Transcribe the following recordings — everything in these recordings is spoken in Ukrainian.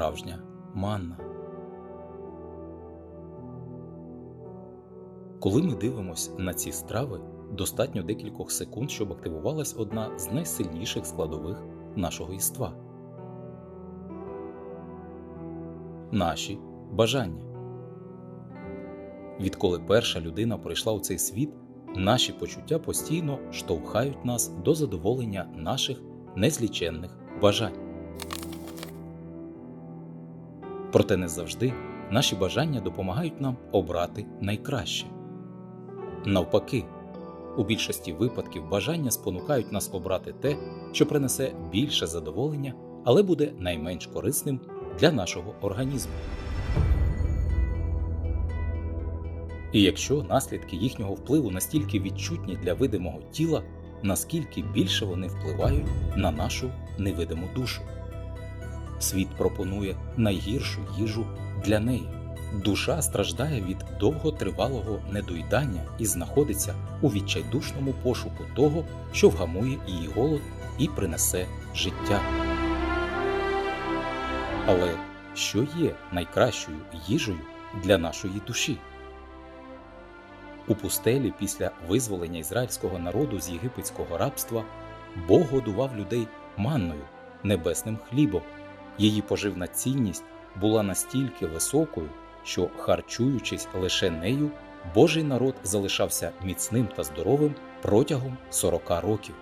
справжня манна. Коли ми дивимося на ці страви, достатньо декількох секунд, щоб активувалась одна з найсильніших складових нашого єства наші бажання. Відколи перша людина прийшла у цей світ, наші почуття постійно штовхають нас до задоволення наших незліченних бажань. Проте не завжди наші бажання допомагають нам обрати найкраще. Навпаки, у більшості випадків бажання спонукають нас обрати те, що принесе більше задоволення, але буде найменш корисним для нашого організму. І якщо наслідки їхнього впливу настільки відчутні для видимого тіла, наскільки більше вони впливають на нашу невидиму душу. Світ пропонує найгіршу їжу для неї. Душа страждає від довготривалого недоїдання і знаходиться у відчайдушному пошуку того, що вгамує її голод і принесе життя. Але що є найкращою їжею для нашої душі? У пустелі після визволення ізраїльського народу з єгипетського рабства Бог годував людей манною, небесним хлібом. Її поживна цінність була настільки високою, що, харчуючись лише нею, Божий народ залишався міцним та здоровим протягом 40 років.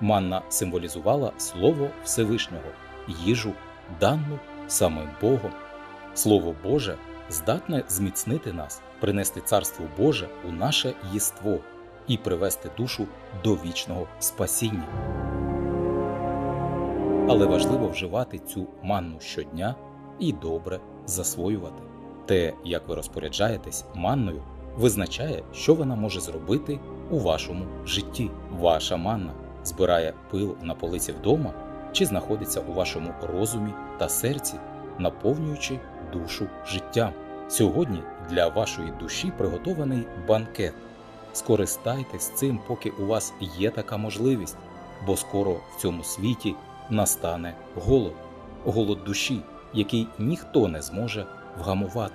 Манна символізувала Слово Всевишнього, їжу, дану самим Богом. Слово Боже здатне зміцнити нас, принести Царство Боже у наше єство і привести душу до вічного спасіння. Але важливо вживати цю манну щодня і добре засвоювати. Те, як ви розпоряджаєтесь манною, визначає, що вона може зробити у вашому житті. Ваша манна збирає пил на полиці вдома чи знаходиться у вашому розумі та серці, наповнюючи душу життям. Сьогодні для вашої душі приготований банкет. Скористайтесь цим, поки у вас є така можливість, бо скоро в цьому світі настане голод, голод душі, який ніхто не зможе вгамувати.